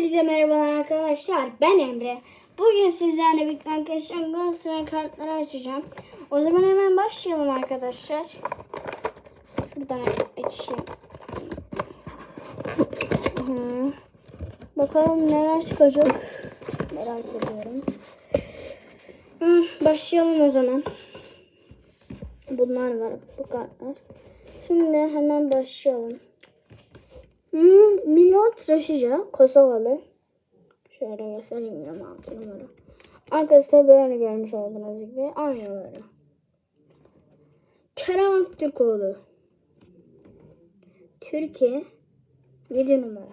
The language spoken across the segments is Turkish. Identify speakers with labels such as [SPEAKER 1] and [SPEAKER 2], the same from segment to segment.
[SPEAKER 1] Herkese merhabalar arkadaşlar. Ben Emre. Bugün sizlerle birlikte arkadaşlar Galatasaray kartları açacağım. O zaman hemen başlayalım arkadaşlar. Şuradan açayım. Bakalım neler çıkacak. Merak ediyorum. Başlayalım o zaman. Bunlar var bu kartlar. Şimdi hemen başlayalım. Hmm, milyon tıraşıca Kosovalı. Şöyle göstereyim 26 numara. Arkasında böyle görmüş olduğunuz gibi aynıları. Kerem Aktürkoğlu. Türkiye 7 numara.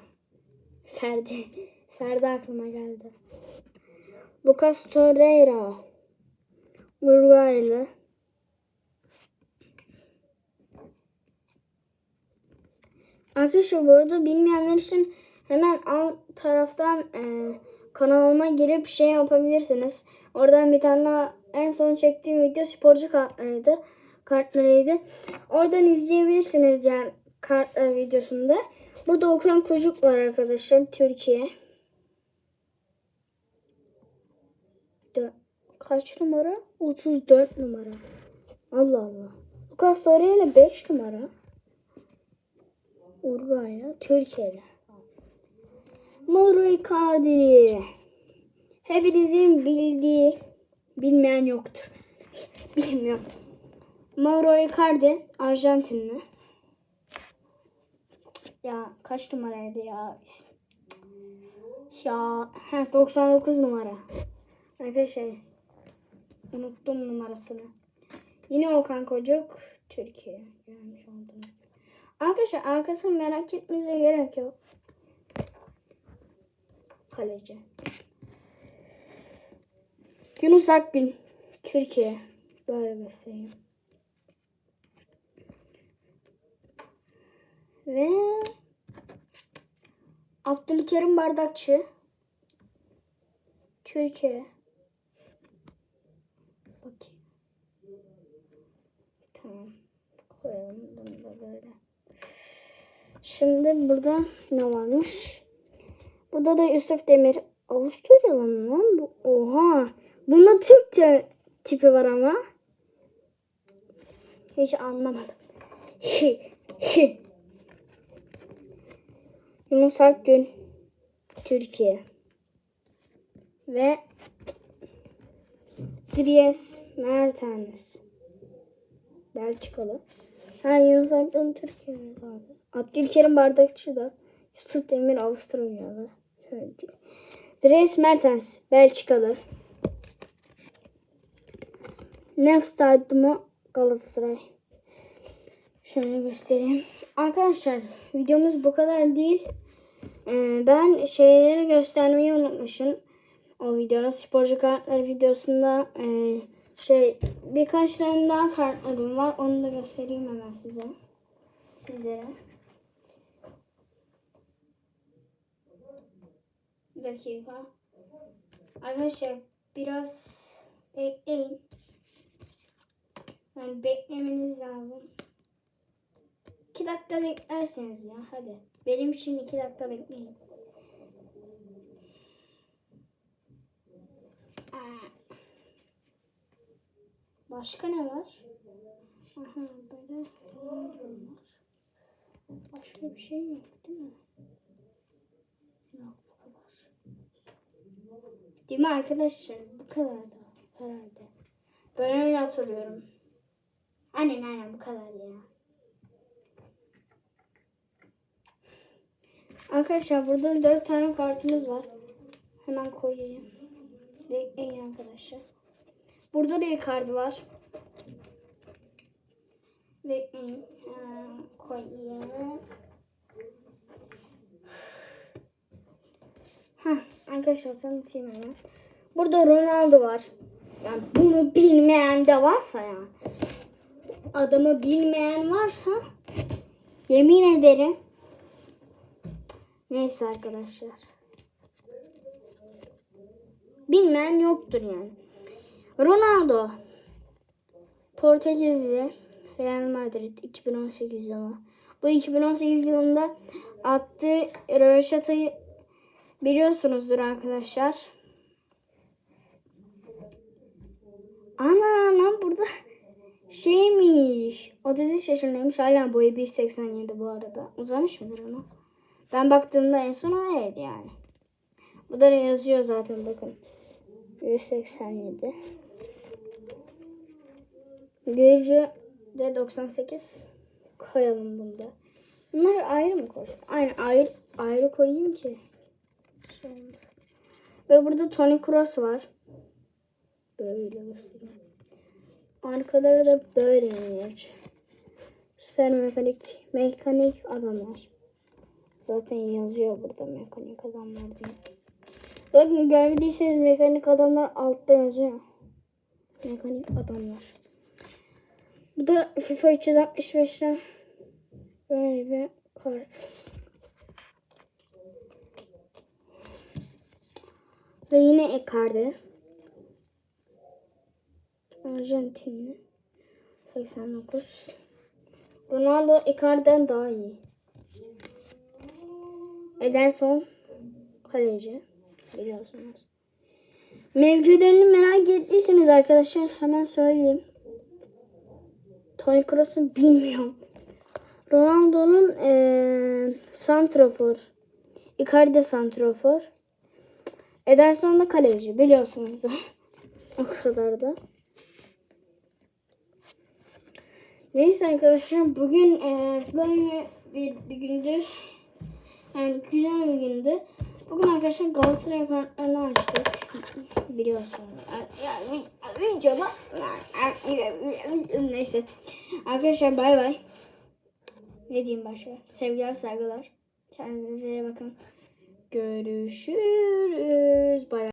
[SPEAKER 1] Ferdi. Ferdi aklıma geldi. Lucas Torreira. Uruguaylı. Arkadaşlar bu arada bilmeyenler için hemen alt taraftan e, kanalıma girip şey yapabilirsiniz. Oradan bir tane daha en son çektiğim video sporcu kartlarıydı. Kartlarıydı. Oradan izleyebilirsiniz yani kartlar videosunda. Burada okuyan çocuk var arkadaşlar. Türkiye. Kaç numara? 34 numara. Allah Allah. Lucas Torreira 5 numara. Uruguay'la Türkiye'yle. Mauro Icardi. Hepinizin bildiği, bilmeyen yoktur. Bilmiyorum. Mauro Icardi Arjantinli. Ya kaç numaraydı ya? Ya heh, 99 numara. Arkadaşlar unuttum numarasını. Yine Okan Kocuk Türkiye. Görmüş oldum. Arkadaşlar arkasını merak etmenize gerek yok. Kaleci. Yunus Akgün. Türkiye. Böyle göstereyim. Ve Abdülkerim Bardakçı. Türkiye. Bakayım. Tamam. Koyalım bunu da böyle. Şimdi burada ne varmış? Burada da Yusuf Demir. Avusturyalı mı lan? Oha. Bunda Türk te- tipi var ama. Hiç anlamadım. Yunus Akgün. Türkiye. Ve Dries Mertens. Belçikalı. Ha Yunus Akgün Türkiye'nin abi. Abdülkerim Bardakçı da. Yusuf Demir Avustralyalı. Söyledik. Dries Mertens Belçikalı. Nef Stadyumu Galatasaray. Şöyle göstereyim. Arkadaşlar videomuz bu kadar değil. Ee, ben şeyleri göstermeyi unutmuşum. O videoda sporcu kartları videosunda e, şey birkaç tane daha kartlarım var. Onu da göstereyim hemen size. Sizlere. Bir dakika. Arkadaşlar biraz bekleyin. Yani beklemeniz lazım. 2 dakika beklerseniz ya hadi. Benim için 2 dakika bekleyin. Başka ne var? Aha böyle var. Başka bir şey yok değil mi? Yok bu kadar. Değil mi arkadaşlar? Bu kadar da herhalde. Ben öyle hatırlıyorum. Aynen aynen bu kadar ya. Arkadaşlar burada dört tane kartımız var. Hemen koyayım. Bekleyin arkadaşlar. Burada da bir kart var. Bekleyin. Koyayım. Heh, arkadaşlar tanıtayım hemen. Burada Ronaldo var. Yani bunu bilmeyen de varsa ya. Adamı bilmeyen varsa yemin ederim. Neyse arkadaşlar. Bilmeyen yoktur yani. Ronaldo. Portekizli. Real Madrid 2018 yılı. Bu 2018 yılında attığı röveşatayı biliyorsunuzdur arkadaşlar. Ana lan burada şeymiş. 33 yaşındaymış. Hala boyu 1.87 bu arada. Uzamış mıdır ama? Ben baktığımda en son öyleydi yani. Bu da yazıyor zaten bakın. 187. Gücü de 98. Koyalım bunda. Bunları ayrı mı koysun? Aynen ayrı, ayrı koyayım ki. Şey. Ve burada Tony Kroos var. Böyle göstereyim. Arkaları da böyle iniyor. Süper mekanik, mekanik adamlar. Zaten yazıyor burada mekanik adamlar diye. Bakın görmediyseniz mekanik adamlar altta yazıyor. Mekanik adamlar. Bu da FIFA 365'ten böyle bir kart. Ve yine Icardi. Arjantinli. 89. Ronaldo Icardi'den daha iyi. Ederson kaleci. Biliyorsunuz. Mevkilerini merak ettiyseniz arkadaşlar hemen söyleyeyim. Toni Kroos'u bilmiyorum. Ronaldo'nun eee santrafor. Icardi santrafor. Ederson da kaleci. Biliyorsunuzdur. o kadar da. Neyse arkadaşlar bugün eee, böyle bir, bir gündü. Yani güzel bir gündü. Bugün arkadaşlar Galatasaray kartlarını açtık. Biliyorsunuz. Yani videoda neyse. Arkadaşlar bay bay. Ne diyeyim başka? Sevgiler saygılar. Kendinize bakın. Görüşürüz.